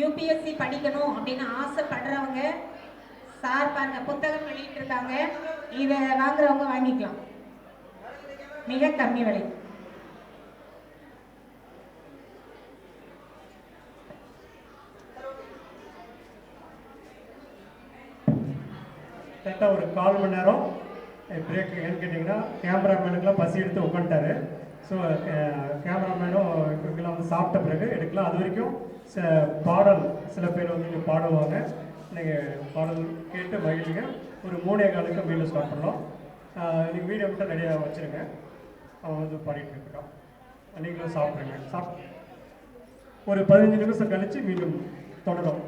UPSC படிக்கணும் அப்படின்னு ஆசைப்படுறவங்க sir பாருங்க புத்தகம் வெளியிட்டு இருக்காங்க இதை வாங்குறவங்க வாங்கிக்கலாம். மிக கம்மி விலை. கரெக்டாக ஒரு கால் மணி நேரம் பிரேக் ஏன்னு கேட்டிங்கன்னா கேமராமேனுக்குலாம் பசி எடுத்து உட்காந்துட்டாரு. ஸோ கேமராமேன் வந்து சாப்பிட்ட பிறகு எடுக்கலாம் அது வரைக்கும் ச பாடல் சில பேர் வந்து இங்கே பாடுவாங்க. நீங்கள் பாடல் கேட்டு மகிழ்ச்சிங்க. ஒரு மூணே காலுக்கு மீண்டும் ஸ்டார்ட் பண்ணலாம். நீங்கள் வீடியோ மட்டும் ரெடியாக வச்சுருங்க. அவன் வந்து பாடிட்டு இருக்கான் நீங்களும் சாப்பிடுங்க. சாப்பிட்டு ஒரு பதினஞ்சு நிமிஷம் கழித்து மீண்டும் தொடரும்.